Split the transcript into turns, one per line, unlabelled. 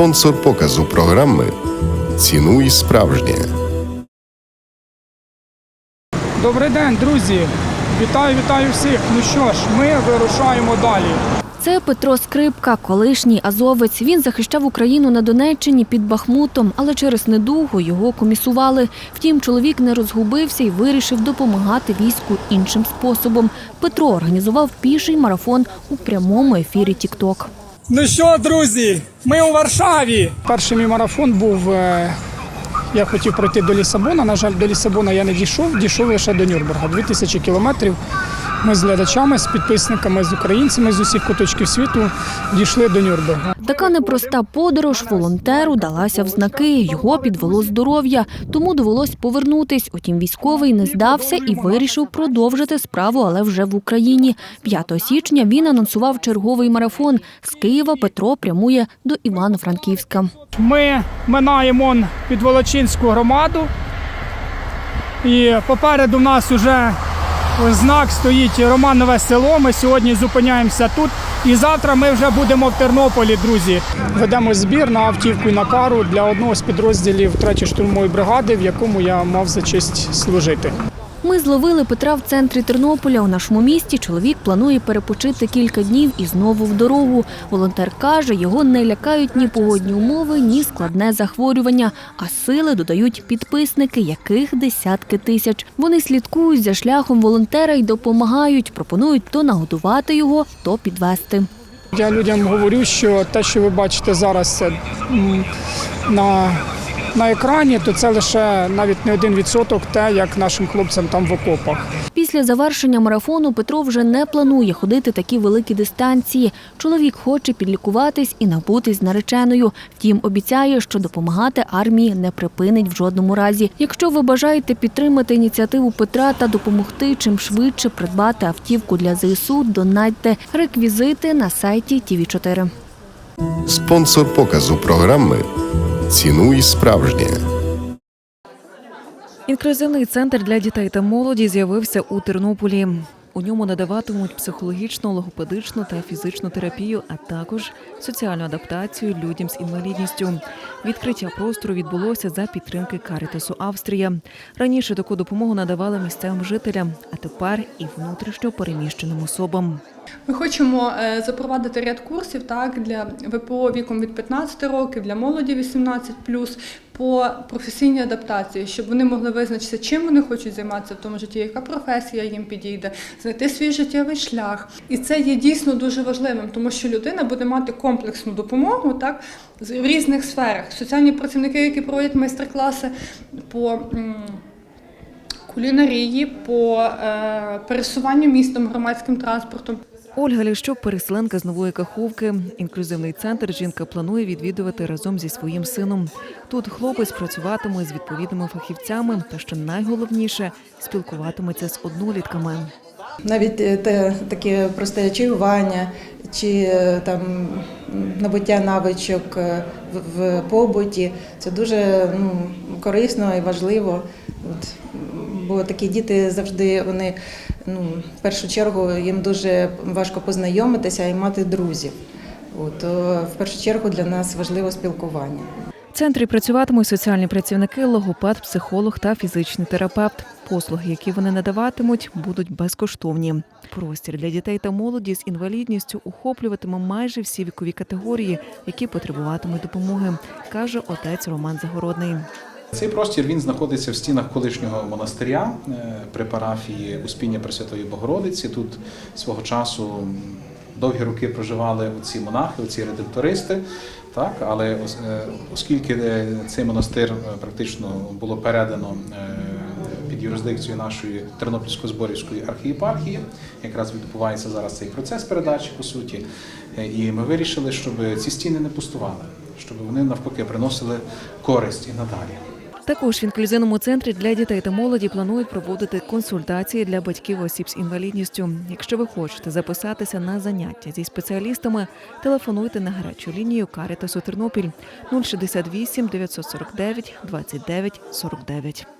Спонсор показу програми Цінуй справжнє.
Добрий день, друзі! Вітаю, вітаю всіх! Ну що ж, ми вирушаємо далі.
Це Петро Скрипка, колишній азовець. Він захищав Україну на Донеччині під Бахмутом, але через недугу його комісували. Втім, чоловік не розгубився і вирішив допомагати війську іншим способом. Петро організував піший марафон у прямому ефірі Тікток.
Ну що, друзі, ми у Варшаві. Перший мій марафон був. Я хотів пройти до Лісабона. На жаль, до Лісабона я не дійшов, дійшов лише до Нюрнберга. 2000 кілометрів. Ми з глядачами, з підписниками, з українцями з усіх куточків світу дійшли до Нюрнберга.
Така непроста подорож волонтеру далася в знаки. Його підвело здоров'я, тому довелось повернутись. Утім, військовий не здався і вирішив продовжити справу, але вже в Україні. 5 січня він анонсував черговий марафон. З Києва Петро прямує до Івано-Франківська.
Ми минаємо Підволочинську громаду. І попереду в нас вже знак стоїть Романове село. Ми сьогодні зупиняємося тут. І завтра ми вже будемо в Тернополі, друзі. Ведемо збір на автівку і на кару для одного з підрозділів 3-ї штурмової бригади, в якому я мав за честь служити.
Ми зловили Петра в центрі Тернополя. У нашому місті чоловік планує перепочити кілька днів і знову в дорогу. Волонтер каже, його не лякають ні погодні умови, ні складне захворювання. А сили додають підписники, яких десятки тисяч. Вони слідкують за шляхом волонтера і допомагають. Пропонують то нагодувати його, то підвести.
Я людям говорю, що те, що ви бачите зараз е, м, на, на екрані, то це лише навіть не один відсоток те, як нашим хлопцям там в окопах.
Після завершення марафону Петро вже не планує ходити такі великі дистанції. Чоловік хоче підлікуватись і набутись нареченою. Втім, обіцяє, що допомагати армії не припинить в жодному разі. Якщо ви бажаєте підтримати ініціативу Петра та допомогти чим швидше придбати автівку для ЗСУ, донатьте реквізити на сайті ТІВІ 4
Спонсор показу програми Цінуй справжнє.
Інклюзивний центр для дітей та молоді з'явився у Тернополі. У ньому надаватимуть психологічну, логопедичну та фізичну терапію, а також соціальну адаптацію людям з інвалідністю. Відкриття простору відбулося за підтримки Карітасу Австрія. Раніше таку допомогу надавали місцевим жителям, а тепер і внутрішньо переміщеним особам.
Ми хочемо е, запровадити ряд курсів так для ВПО віком від 15 років, для молоді 18 по професійній адаптації, щоб вони могли визначитися, чим вони хочуть займатися в тому житті, яка професія їм підійде, знайти свій життєвий шлях. І це є дійсно дуже важливим, тому що людина буде мати комплексну допомогу так в різних сферах. Соціальні працівники, які проводять майстер-класи по. Кулінарії по е, пересуванню містом громадським транспортом,
Ольга Ліщук, переселенка з нової каховки. Інклюзивний центр жінка планує відвідувати разом зі своїм сином. Тут хлопець працюватиме з відповідними фахівцями та, що найголовніше, спілкуватиметься з однолітками.
Навіть е, те таке просте чаювання чи е, там набуття навичок е, в, побуті це дуже ну, корисно і важливо. От, бо такі діти завжди вони ну, в першу чергу їм дуже важко познайомитися і мати друзів. От, в першу чергу для нас важливо спілкування.
В центрі працюватимуть соціальні працівники, логопед, психолог та фізичний терапевт. Послуги, які вони надаватимуть, будуть безкоштовні. Простір для дітей та молоді з інвалідністю охоплюватиме майже всі вікові категорії, які потребуватимуть допомоги, каже отець Роман Загородний.
Цей простір він знаходиться в стінах колишнього монастиря е, при парафії Успіння Пресвятої Богородиці. Тут свого часу довгі роки проживали оці монахи, оці редемтористи. Так, але е, оскільки е, цей монастир практично було передано під юрисдикцію нашої Тернопільсько-Зборівської архієпархії, якраз відбувається зараз цей процес передачі по суті. І ми вирішили, щоб ці стіни не пустували, щоб вони навпаки приносили користь і надалі.
Також в інклюзивному центрі для дітей та молоді планують проводити консультації для батьків осіб з інвалідністю. Якщо ви хочете записатися на заняття зі спеціалістами, телефонуйте на гарячу лінію Карітасу Тернопіль 068 949 29 49.